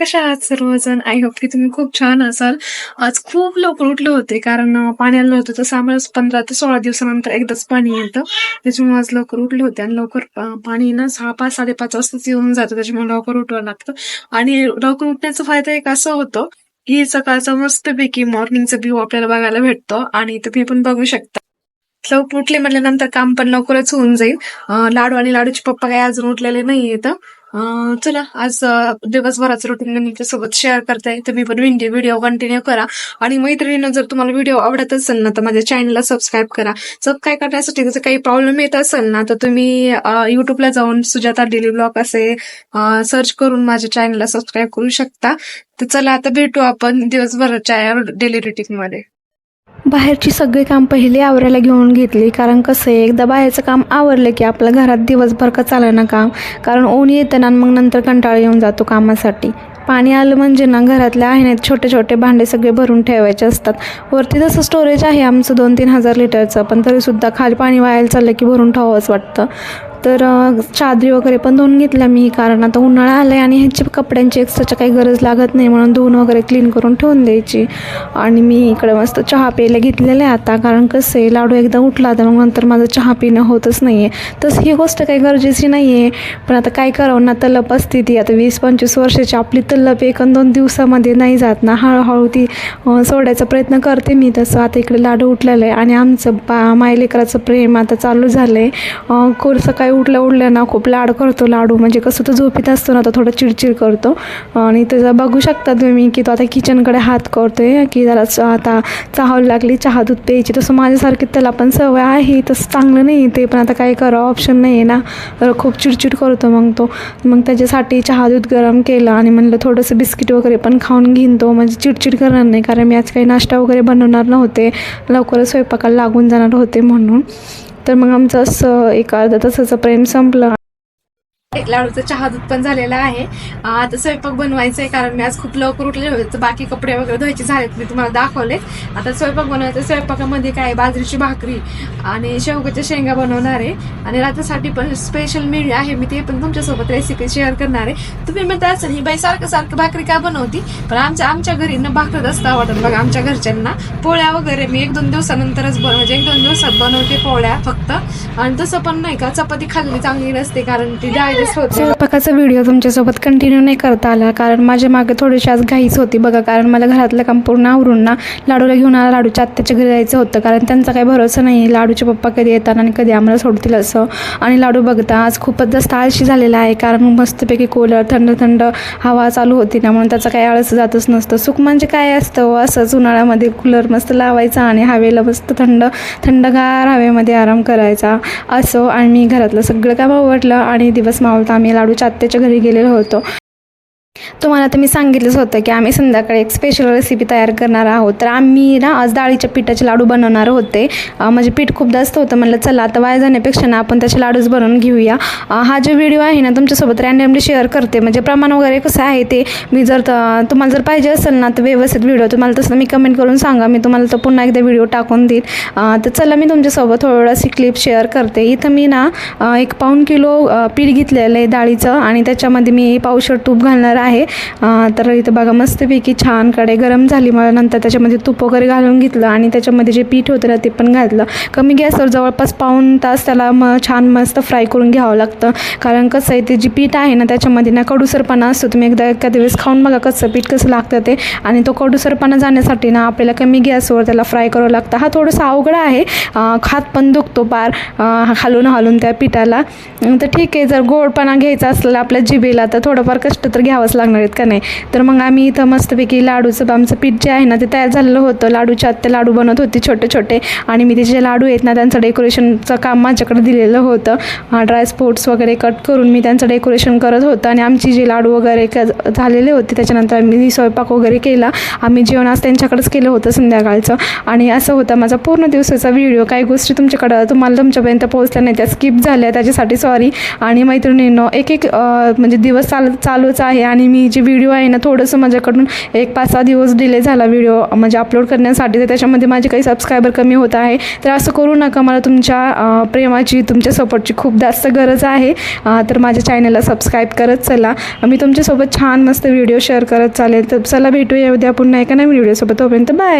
कशा आहात सर्वजण? आय होप की तुम्ही खूप छान असाल. आज खूप लवकर उठले होते कारण पाण्याला पाणी आलं होतं तसं आम्हाला पंधरा ते सोळा दिवसानंतर एकदाच पाणी येतं. त्याच्यामुळे आज लवकर उठले होते आणि लवकर पाणी ना सहा पाच साडेपाच वाजताच येऊन जातं त्याच्यामुळे लवकर उठवावं लागतं. आणि लवकर उठण्याचा फायदा एक असं होतो की सकाळचा मस्तपैकी मॉर्निंगचा व्ह्यू आपल्याला बघायला भेटतो आणि तुम्ही पण बघू शकता. लवकर उठले म्हटल्यानंतर काम पण लवकरच होऊन जाईल. लाडू आणि लाडूचे पप्पा काही अजून उठलेले नाही येतं चला आज दिवसभराचं रुटीन सोबत शेअर करताय. तुम्ही पण विंडी व्हिडिओ कंटिन्यू करा. आणि मैत्रिणीनं जर तुम्हाला व्हिडिओ आवडत असेल ना तर माझ्या चॅनलला सबस्क्राईब करा. सबस्क्राईब करण्यासाठी जर काही प्रॉब्लेम येत असेल ना तर तुम्ही युट्यूबला जाऊन सुजाता डेली ब्लॉग असे सर्च करून माझ्या चॅनलला सबस्क्राईब करू शकता. तर चला आता भेटू आपण दिवसभराच्या डेली रुटीनमध्ये बाहेरची सगळी काम पहिले आवरायला घेऊन घेतली. कारण कसं आहे एकदा बाहेरचं काम आवरलं की आपल्या घरात दिवसभर का चालेल ना काम? कारण ऊन येतं ना आणि मग नंतर कंटाळा येऊन जातो कामासाठी. पाणी आलं म्हणजे ना घरातल्या आहे ना छोटे छोटे भांडे सगळे भरून ठेवायचे असतात. वरती तसं स्टोरेज आहे आमचं दोन तीन हजार लिटरचं पण तरीसुद्धा खाली पाणी वायाला चाललं की भरून ठेवावंच वाटतं. तर चादरी वगैरे पण धुवून घेतल्या मी कारण आता उन्हाळा आला आहे आणि ह्याची कपड्यांची एक्स्ट्राच्या काही गरज लागत नाही म्हणून धुवून वगैरे क्लीन करून ठेवून द्यायची. आणि मी इकडे मस्त चहा प्यायला घेतलेलं आहे आता कारण कसं आहे लाडू एकदा उठला तर मग नंतर माझं चहा पिणं होतच नाही आहे तसं ही गोष्ट काही गरजेची नाही आहे पण आता काय करावं ना तलप असते ती. आता वीस पंचवीस वर्षाची आपली तलप एक दोन दिवसामध्ये नाही जात ना. हळूहळू ती सोडायचा प्रयत्न करते मी तसं. आता इकडे लाडू उठलेलं आहे आणि आमचं बा मायलेकराचं प्रेम आता चालू झालं आहे कोर सकाळी उठल्या उठल्या ना खूप लाड करतो लाडू. म्हणजे कसं तो झोपीत असतो ना तो थोडं चिडचिड करतो. आणि त्याचा बघू शकता तुम्ही की तो आता किचनकडे हात करतो आहे की जरा आता चहावं लागली चहा दूध प्यायची. तसं माझ्यासारखी त्याला पण सवय आहे. तसं चांगलं नाही ते पण आता काय करावं ऑप्शन नाही आहे ना. तर खूप चिडचिड करतो मग तो. मग त्याच्यासाठी चहा दूध गरम केलं आणि म्हणलं थोडंसं बिस्किट वगैरे पण खाऊन घेईन तो. म्हणजे चिडचिड करणार नाही कारण मी आज काही नाश्ता वगैरे बनवणार नव्हते. लवकरच स्वयंपाकाला लागून जाणार होते म्हणून. तर मग आमचं असं एक अर्धा तासाचं प्रेम संपलं लाडूचा चहा दूध पण झालेला आहे. आता स्वयंपाक बनवायचा आहे कारण मी आज खूप लवकर उठले होते बाकी कपडे वगैरे धुवायचे झालेत मी तुम्हाला दाखवले. आता स्वयंपाक बनवायचा स्वयंपाकामध्ये काय बाजरीची भाकरी आणि शेवगाच्या शेंगा बनवणार आहे. आणि रात्रीसाठी पण स्पेशल मेळी आहे मी ते पण तुमच्यासोबत रेसिपी शेअर करणार आहे. तुम्ही म्हणता असेल ही बाई सारखं सारखं भाकरी का बनवती? पण आमच्या आमच्या घरी ना भाकरच असतं आवडतात. बघा आमच्या घरच्यांना पोळ्या वगैरे मी एक दोन दिवसानंतरच बनव म्हणजे एक दोन दिवसात बनवते पोळ्या फक्त. आणि तसं पण नाही का चपाती खाल्ली चांगली नसते कारण ती डायजेस्ट होते स्वयंपाकाचा व्हिडिओ तुमच्यासोबत कंटिन्यू नाही करता आला. कारण माझ्या मागे थोडीशी आज घाईच होती बघा. कारण मला घरातलं काम पूर्ण आवरून ना लाडूला घेऊन आला. लाडूच्या आत्याच्या घरी जायचं होतं. कारण त्यांचा काही भरोसा नाही. लाडूचे पप्पा कधी येतात आणि कधी आम्हाला सोडतील असं. आणि लाडू बघता आज खूपच जास्त आळशी झालेला आहे. कारण मस्तपैकी कूलर थंड थंड हवा चालू होती ना. म्हणून त्याचा काही आळस जातच नसतं. सुख म्हणजे काय असतं हो? असंच उन्हाळ्यामध्ये कूलर मस्त लावायचा आणि हवेला मस्त थंड थंडगार हवेमध्ये आराम करायचा. असो आणि मी घरातलं सगळं काम आवडलं आणि दिवस मावळता आम्ही लाडूच्या आत्याच्या घरी गेलेलो होतो. तुम्हाला तर मी सांगितलंच होतं की आम्ही संध्याकाळी एक स्पेशल रेसिपी तयार करणार आहोत. तर आम्ही ना आज डाळीच्या पिठाचे लाडू बनवणार होते. म्हणजे पीठ खूप जास्त होतं. म्हणलं चला आता वाया जाण्यापेक्षा ना आपण त्याचे लाडूच बनवून घेऊया. हा जो व्हिडिओ आहे ना तुमच्यासोबत रॅन्डमली शेअर करते. म्हणजे प्रमाण वगैरे कसं आहे ते मी जर तुम्हाला जर पाहिजे असेल ना तर व्यवस्थित व्हिडिओ तुम्हाला तसं मी कमेंट करून सांगा. मी तुम्हाला तर पुन्हा एकदा व्हिडिओ टाकून देईल तर चला मी तुमच्यासोबत थोडीशी क्लिप शेअर करते. इथं मी ना एक पाऊण किलो पीठ घेतलेलं आहे डाळीचं. आणि त्याच्यामध्ये मी पावशर तूप घालणार आहे. आहे. तर इथं बघा मस्तपैकी छानकडे गरम झाली. मला नंतर त्याच्यामध्ये तूप वगैरे घालून घेतलं आणि त्याच्यामध्ये जे पीठ होतं ना ते पण घातलं. कमी गॅसवर जवळपास पाऊण तास त्याला म छान मस्त फ्राय करून घ्यावं लागतं. कारण कसं आहे ते जे पीठ आहे ना त्याच्यामध्ये ना कडूसरपणा असतो. तुम्ही एकदा एखाद्या वेळेस खाऊन बघा कसं पीठ कसं लागतं ते. आणि तो कडूसरपणा जाण्यासाठी ना आपल्याला कमी गॅसवर त्याला फ्राय करावं लागतं. हा थोडासा अवघड आहे. खात पण दुखतो पार हलून हालून त्या पिठाला. तर ठीक आहे जर गोडपणा घ्यायचा असला आपल्या जिभेला तर थोडंफार कष्ट तर घ्यावंच लागणार आहेत का नाही? तर मग आम्ही इथं मस्तपैकी लाडूचं आमचं पीठ जे आहे ना ते तयार झालेलं होतं. लाडूच्या आत्या लाडू बनवत होते छोटे छोटे आणि मी ते जे लाडू आहेत ना त्यांचं डेकोरेशनचं काम माझ्याकडे दिलेलं होतं. ड्राय फ्रूट्स वगैरे कट करून मी त्यांचं डेकोरेशन करत होतं. आणि आमची जे लाडू वगैरे क- झालेले होते त्याच्यानंतर आम्ही स्वयंपाक वगैरे केला. आम्ही जेवण आज त्यांच्याकडेच केलं होतं संध्याकाळचं. आणि असं होतं माझा पूर्ण दिवसाचा व्हिडिओ काही गोष्टी तुमच्याकडं तुम्हाला तुमच्यापर्यंत पोहोचल्या नाही त्या स्किप झाल्या त्याच्यासाठी सॉरी आणि मैत्रिणींनो एक एक म्हणजे दिवस चाल चालूच आहे. आणि मी मी जे व्हिडिओ आहे ना थोडंसं माझ्याकडून एक पाच सहा दिवस डिले झाला व्हिडिओ म्हणजे अपलोड करण्यासाठी तर त्याच्यामध्ये माझे काही सबस्क्रायबर कमी होत आहे. तर असं करू नका मला तुमच्या प्रेमाची तुमच्या सपोर्टची खूप जास्त गरज आहे. तर माझ्या चॅनलला सबस्क्राईब करत चला. मी तुमच्यासोबत छान मस्त व्हिडिओ शेअर करत चालेल. तर चला भेटूया उद्या पुन्हा एका नवीन व्हिडिओसोबत तोपर्यंत बाय